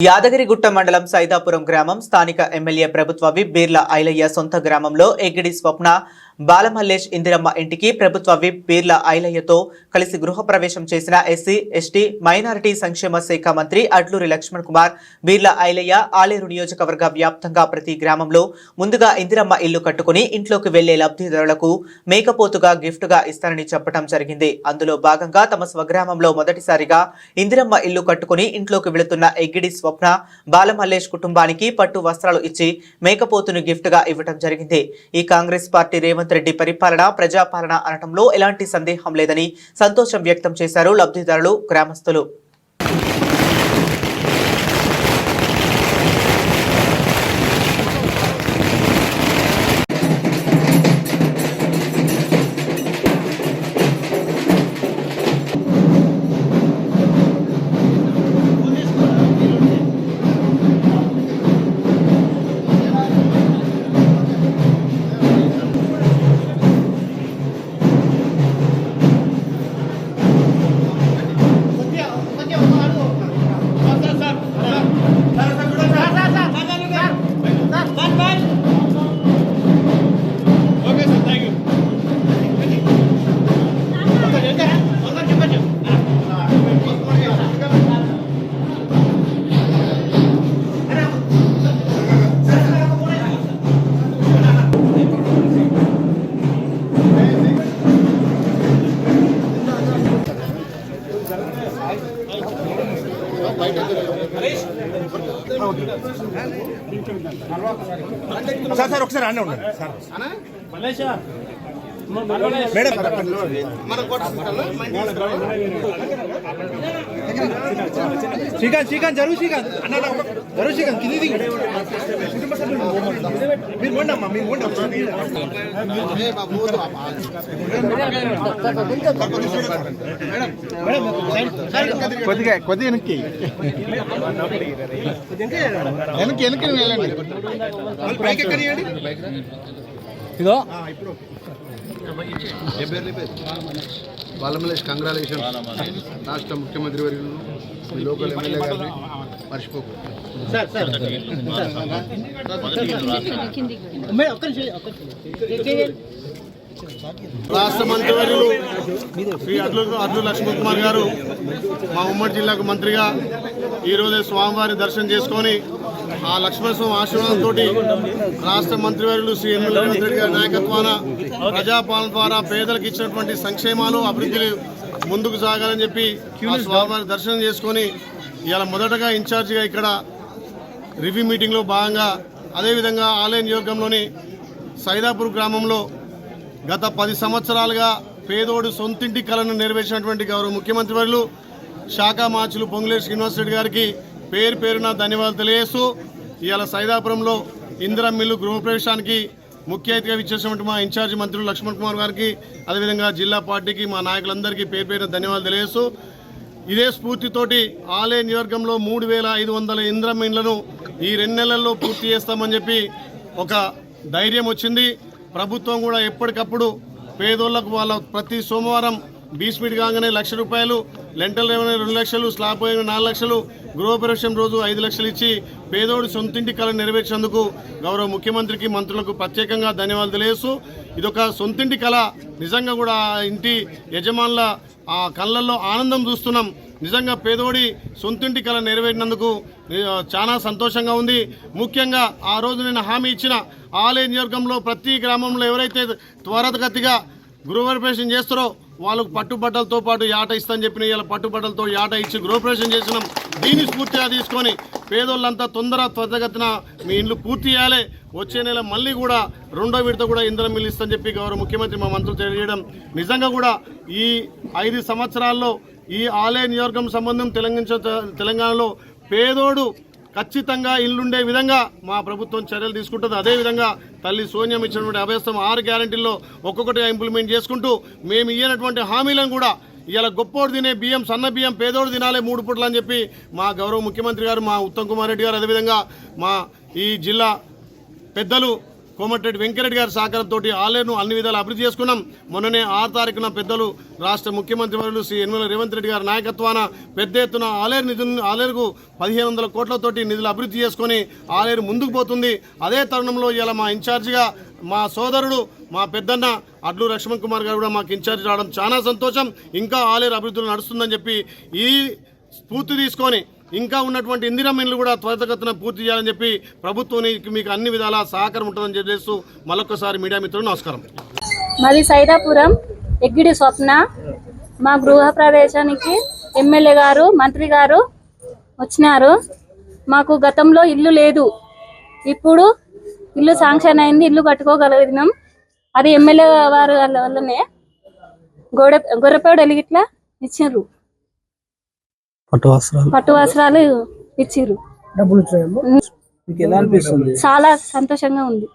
యాదగిరిగుట్ట మండలం సైదాపురం గ్రామం స్థానిక ఎమ్మెల్యే ప్రభుత్వ విప్ బీర్ల ఐలయ్య సొంత గ్రామంలో ఎగ్గిడి స్వప్న బాలమల్లేష్ ఇందిరమ్మ ఇంటికి ప్రభుత్వ విప్ బీర్ల ఐలయ్యతో కలిసి గృహప్రవేశం చేసిన ఎస్సీ ఎస్టీ మైనారిటీ సంక్షేమ శాఖ మంత్రి అడ్లూరి లక్ష్మణ్ కుమార్ బీర్ల ఐలయ్య ఆలేరు నియోజకవర్గ వ్యాప్తంగా ప్రతి గ్రామంలో ముందుగా ఇందిరమ్మ ఇల్లు కట్టుకుని ఇంట్లోకి వెళ్ళే లబ్ధిదారులకు మేకపోతుగా గిఫ్ట్గా ఇస్తారని చెప్పడం జరిగింది. అందులో భాగంగా తమ స్వగ్రామంలో మొదటిసారిగా ఇందిరమ్మ ఇల్లు కట్టుకుని ఇంట్లోకి వెళుతున్న ఎగ్గిడి స్వప్న బాలమల్లేష్ కుటుంబానికి పట్టు వస్త్రాలు ఇచ్చి మేకపోతును గిఫ్ట్గా ఇవ్వడం జరిగింది. ఈ కాంగ్రెస్ పార్టీ రేవంత్ రెడ్డి పరిపాలన ప్రజాపాలన అనటంలో ఎలాంటి సందేహం లేదని సంతోషం వ్యక్తం చేశారు లబ్ధిదారులు గ్రామస్తులు. సార్ సార్ ఒకసారి అన్నీ ఉండండి. సార్. మేడం శ్రీకాంత్ శ్రీకాంత్ జరుగు శ్రీకాంత్. అన్న జరుగు శ్రీకాంత్ కింది దిగు. మీరు పోండి అమ్మా మీరు కొద్దిగా కొద్దిగా వెనక్కి. వెనక్కి వెనక్కి వెళ్ళండి. పైకి ఎక్కడియండి ఇదో. బాలమలేష్ కంగ్రాచులేషన్ రాష్ట్ర ముఖ్యమంత్రి వర్యులు మీ లోకల్ ఎమ్మెల్యే గారిని మర్చిపోకు. రాష్ట్ర మంత్రివర్యులు శ్రీ అడ్లు అడ్లు లక్ష్మణ్ కుమార్ గారు మా ఉమ్మడి జిల్లాకు మంత్రిగా ఈరోజే స్వామివారి దర్శనం చేసుకొని ఆ లక్ష్మణ స్వామి ఆశీర్వాదంతో రాష్ట్ర మంత్రివర్యులు శ్రీ ఎమ్మెల్యే రేవంత్ రెడ్డి గారి నాయకత్వాన ప్రజాపాలన ద్వారా పేదలకు ఇచ్చినటువంటి సంక్షేమాలు అభివృద్ధి ముందుకు సాగాలని చెప్పి స్వామివారి దర్శనం చేసుకొని ఇలా మొదటగా ఇన్ఛార్జిగా ఇక్కడ రివ్యూ మీటింగ్లో భాగంగా అదేవిధంగా ఆలయ నియోగంలోని సైదాపూర్ గ్రామంలో గత పది సంవత్సరాలుగా పేదోడు సొంతింటి కళను నెరవేర్చినటువంటి గౌరవ ముఖ్యమంత్రి వర్యులు శాఖ మార్చులు పొంగులేరు శ్రీనివాసరెడ్డి గారికి పేరు పేరున ధన్యవాదాలు తెలియజేస్తూ ఇవాళ సైదాపురంలో ఇందిరా మిల్లు గృహప్రవేశానికి ముఖ్య అతిథిగా ఇచ్చేసినటువంటి మా ఇన్ఛార్జి మంత్రులు లక్ష్మణ్ కుమార్ గారికి అదేవిధంగా జిల్లా పార్టీకి మా నాయకులందరికీ పేరు పేరున ధన్యవాదాలు తెలియజేస్తూ ఇదే స్ఫూర్తితోటి ఆలయ నియోజకంలో మూడు వేల ఐదు వందల ఇంద్రం ఇండ్లను ఈ రెండు నెలల్లో పూర్తి చేస్తామని చెప్పి ఒక ధైర్యం వచ్చింది. ప్రభుత్వం కూడా ఎప్పటికప్పుడు పేదోళ్ళకు వాళ్ళ ప్రతి సోమవారం బీస్మీట్ కాగానే లక్ష రూపాయలు లెంటల్ రెవెన్యూ రెండు లక్షలు స్లాబ్ అయిన నాలుగు లక్షలు గృహప్రవేశం రోజు ఐదు లక్షలు ఇచ్చి పేదోడు సొంతింటి కళ నెరవేర్చేందుకు గౌరవ ముఖ్యమంత్రికి మంత్రులకు ప్రత్యేకంగా ధన్యవాదాలు తెలియజేస్తూ ఇదొక సొంతింటి కళ. నిజంగా కూడా ఇంటి యజమానుల ఆ కళ్ళల్లో ఆనందం చూస్తున్నాం. నిజంగా పేదోడి సొంతింటి కళ నెరవేరినందుకు చాలా సంతోషంగా ఉంది. ముఖ్యంగా ఆ రోజు నేను హామీ ఇచ్చిన ఆలయ నియోజకంలో ప్రతి గ్రామంలో ఎవరైతే త్వరగతిగా గృహప్రవేశం చేస్తారో వాళ్ళకు పట్టుబట్టలతో పాటు యాట ఇస్తాను చెప్పిన ఇలా పట్టుబట్టలతో యాట ఇచ్చి గృహప్రవేశం చేసినాం. దీన్ని స్ఫూర్తిగా తీసుకొని పేదోళ్ళంతా తొందర త్వరగతిన మీ ఇండ్లు పూర్తి చేయాలి. వచ్చే నెల మళ్ళీ కూడా రెండో విడత కూడా ఇంధనం మిల్లు చెప్పి గౌరవ ముఖ్యమంత్రి మా మంత్రులు తెలియజేయడం. నిజంగా కూడా ఈ ఐదు సంవత్సరాల్లో ఈ ఆలయ నియోజకం సంబంధం తెలంగాణ తెలంగాణలో పేదోడు ఖచ్చితంగా ఇల్లుండే విధంగా మా ప్రభుత్వం చర్యలు తీసుకుంటుంది. అదేవిధంగా తల్లి సోనియం ఇచ్చినటువంటి అభ్యస్తం ఆరు గ్యారంటీల్లో ఒక్కొక్కటిగా ఇంప్లిమెంట్ చేసుకుంటూ మేము ఇయ్యనటువంటి హామీలను కూడా ఇలా గొప్పోడు తినే బియ్యం సన్న బియ్యం పేదోడు తినాలే మూడు పుట్లు అని చెప్పి మా గౌరవ ముఖ్యమంత్రి గారు మా ఉత్తమ్ కుమార్ రెడ్డి గారు అదేవిధంగా మా ఈ జిల్లా పెద్దలు కోమటిరెడ్డి వెంకరెడ్డి గారి సహకారంతో ఆలేరును అన్ని విధాలు అభివృద్ధి చేసుకున్నాం. మొన్ననే ఆరు తారీఖున పెద్దలు రాష్ట్ర ముఖ్యమంత్రి వర్యులు శ్రీ యనమల రేవంత్ రెడ్డి గారి నాయకత్వాన పెద్ద ఎత్తున ఆలేరు నిధులు ఆలేరుకు పదిహేను వందల కోట్లతోటి నిధులు అభివృద్ధి చేసుకొని ఆలేరు ముందుకు పోతుంది. అదే తరుణంలో ఇలా మా ఇన్ఛార్జిగా మా సోదరుడు మా పెద్దన్న అడ్లు లక్ష్మణ్ కుమార్ గారు కూడా మాకు ఇన్ఛార్జ్ రావడం చాలా సంతోషం. ఇంకా ఆలేరు అభివృద్ధులు నడుస్తుందని చెప్పి ఈ స్ఫూర్తి తీసుకొని ఇంకా ఉన్నటువంటి ఇందిరమ్మ ఇల్లు కూడా త్వరితగతిన పూర్తి చేయాలని చెప్పి ప్రభుత్వానికి మీకు అన్ని విధాలా సహకారం ఉంటుందని చెప్పేస్తూ మరొకసారి మీడియా మిత్రులు నమస్కారం. మాది సైదాపురం ఎగ్గిడి స్వప్న. మా గృహ ప్రవేశానికి ఎమ్మెల్యే గారు మంత్రి గారు వచ్చినారు. మాకు గతంలో ఇల్లు లేదు. ఇప్పుడు ఇల్లు శాంక్షన్ అయింది ఇల్లు కట్టుకోగలిగినాం. అది ఎమ్మెల్యే వారు వాళ్ళ వల్లనే గోడ గొర్రెపేడ ఇట్లా ఇచ్చిండ్రు. పట్టు వస్త్రాలు పట్టు వస్త్రాలు ఇచ్చిర్రు మీకు ఎలా అనిపిస్తుంది? చాలా సంతోషంగా ఉంది.